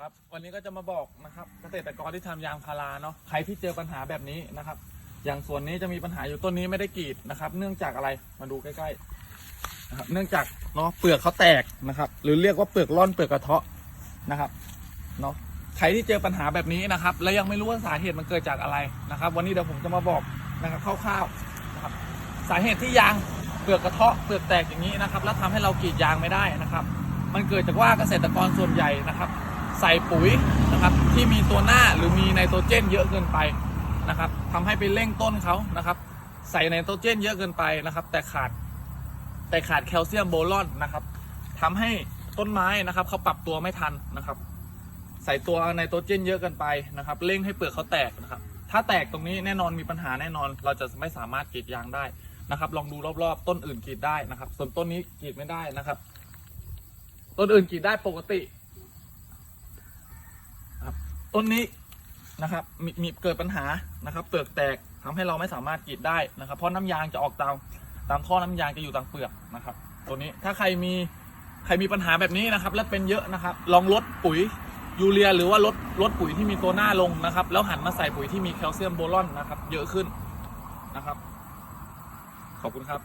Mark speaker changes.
Speaker 1: ครับวันนี้ก็จะมาบอกนะครับเกษตรกรที่ทำยางพาราเนาะใครที่เจอปัญหาแบบนี้นะครับ อย่างส่วนนี้จะมีปัญหาอยู่ต้นนี้ไม่ได้กรีดนะครับ เนื่องจากอะไรมาดูใกล้ๆนะครับเนื่องจากเนาะเปลือกเขาแตกนะครับ หรือเรียกว่าเปลือกร่อนเปลือกกระเทาะนะครับเนาะใครที่เจอปัญหาแบบนี้นะครับ และยังไม่รู้ว่าสาเหตุมันเกิดจากอะไรนะครับ วันนี้เดี๋ยวผมจะมาบอกนะครับคร่าวๆนะครับสาเหตุที่ยางเปลือกกระเทาะเปลือกแตกอย่างนี้นะครับ แล้วทำให้เรากรีดยางไม่ได้นะครับ มันเกิดจากว่าเกษตรกรส่วนใหญ่นะครับ ใส่ปุ๋ยนะครับที่มีตัวหน้าหรือมีไนโตรเจนเยอะเกินไปนะครับทำให้ไปเร่งต้นเขานะครับ ใส่ไนโตรเจนเยอะเกินไปนะครับ แต่ขาดแต่ขาดแคลเซียมโบรอนนะครับทำให้ต้นไม้นะครับเขาปรับตัวไม่ทันนะครับ ใส่ตัวไนโตรเจนเยอะเกินไปนะครับเร่งให้เปลือกเขาแตกนะครับ ถ้าแตกตรงนี้แน่นอนมีปัญหาแน่นอน เราจะไม่สามารถกรีดยางได้นะครับ ลองดูรอบๆ ต้นอื่นกรีดได้นะครับ ส่วนต้นนี้กรีดไม่ได้นะครับ ต้นอื่นกรีดได้ปกติ ต้นนี้นะครับมมีเกิดปัญหานะครับ เปลือกแตกทำให้เราไม่สามารถกรีดได้นะครับ เพราะน้ำยางจะออกตามตามท่อน้ำยางจะอยู่ตามเปลือกนะครับ ตัวนี้ถ้าใครมีใครมีปัญหาแบบนี้นะครับ และเป็นเยอะนะครับ ลองลดปุ๋ยยูเรีย หรือว่าลดลดปุ๋ยที่มีตัวหน้าลงนะครับ แล้วหันมาใส่ปุ๋ยที่มีแคลเซียมโบรอนนะครับ เยอะขึ้นนะครับ ขอบคุณครับ